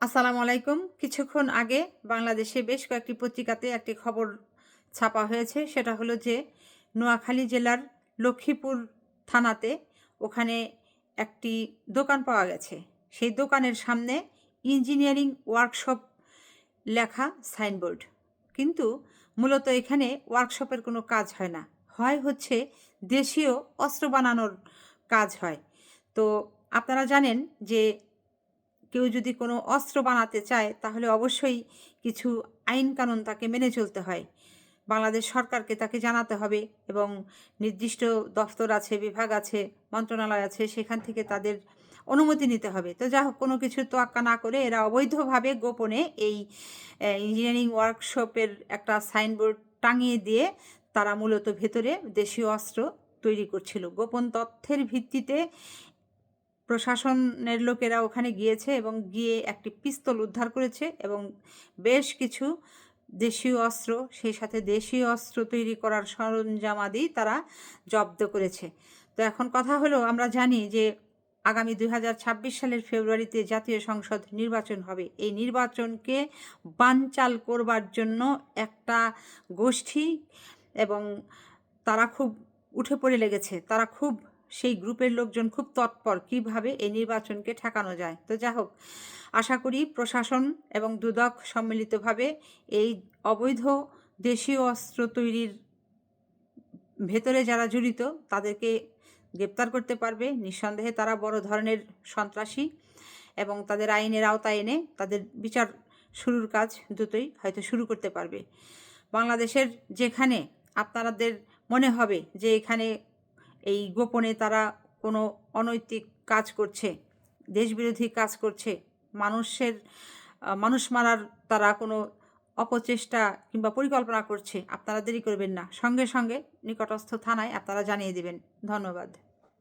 আসসালামু আলাইকুম। কিছুক্ষণ আগে বাংলাদেশে বেশ কয়েকটি পত্রিকাতে একটি খবর ছাপা হয়েছে। সেটা হলো যে, নোয়াখালী জেলার লক্ষ্মীপুর থানাতে ওখানে একটি দোকান পাওয়া গেছে। সেই দোকানের সামনে ইঞ্জিনিয়ারিং ওয়ার্কশপ লেখা সাইনবোর্ড। কিন্তু মূলত এখানে ওয়ার্কশপের কোনো কাজ হয় না। হয় হচ্ছে দেশীয় অস্ত্র বানানোর কাজ হয়। তো আপনারা জানেন যে কেউ যদি কোনো অস্ত্র বানাতে চায়, তাহলে অবশ্যই কিছু আইন কানুন তাকে মেনে চলতে হয়। বাংলাদেশ সরকারকে তাকে জানাতে হবে এবং নির্দিষ্ট দফতর আছে, বিভাগ আছে, মন্ত্রণালয় আছে, সেখান থেকে তাদের অনুমতি নিতে হবে। তো যা হোক, কোনো কিছু তোয়াক্কা না করে এরা অবৈধভাবে গোপনে এই ইঞ্জিনিয়ারিং ওয়ার্কশপের একটা সাইনবোর্ড টাঙিয়ে দিয়ে তারা মূলত ভেতরে দেশীয় অস্ত্র তৈরি করছিল। গোপন তথ্যের ভিত্তিতে প্রশাসনের লোকেরা ওখানে গিয়েছে এবং গিয়ে একটি পিস্তল উদ্ধার করেছে এবং বেশ কিছু দেশীয় অস্ত্র, সেই সাথে দেশীয় অস্ত্র তৈরি করার সরঞ্জামাদি তারা জব্দ করেছে। তো এখন কথা হলো, আমরা জানি যে আগামী দু হাজার ছাব্বিশ সালের ফেব্রুয়ারিতে জাতীয় সংসদ নির্বাচন হবে। এই নির্বাচনকে বানচাল করবার জন্য একটা গোষ্ঠী এবং তারা খুব উঠে পড়ে লেগেছে। তারা খুব সেই গ্রুপের লোকজন খুব তৎপর কীভাবে এই নির্বাচনকে ঠেকানো যায়। তো যা হোক, আশা করি প্রশাসন এবং দুদক সম্মিলিতভাবে এই অবৈধ দেশীয় অস্ত্র তৈরির ভেতরে যারা জড়িত, তাদেরকে গ্রেপ্তার করতে পারবে। নিঃসন্দেহে তারা বড় ধরনের সন্ত্রাসী এবং তাদের আইনের আওতায় এনে তাদের বিচার শুরুর কাজ দ্রুতই হয়তো শুরু করতে পারবে। বাংলাদেশের যেখানে আপনাদের মনে হবে যে এখানে এই গোপনে তারা কোনো অনৈতিক কাজ করছে, দেশবিরোধী কাজ করছে, মানুষের মানুষ মারার তারা কোনো অপচেষ্টা কিংবা পরিকল্পনা করছে, আপনারা দেরি করবেন না। সঙ্গে সঙ্গে নিকটস্থ থানায় আপনারা জানিয়ে দেবেন। ধন্যবাদ।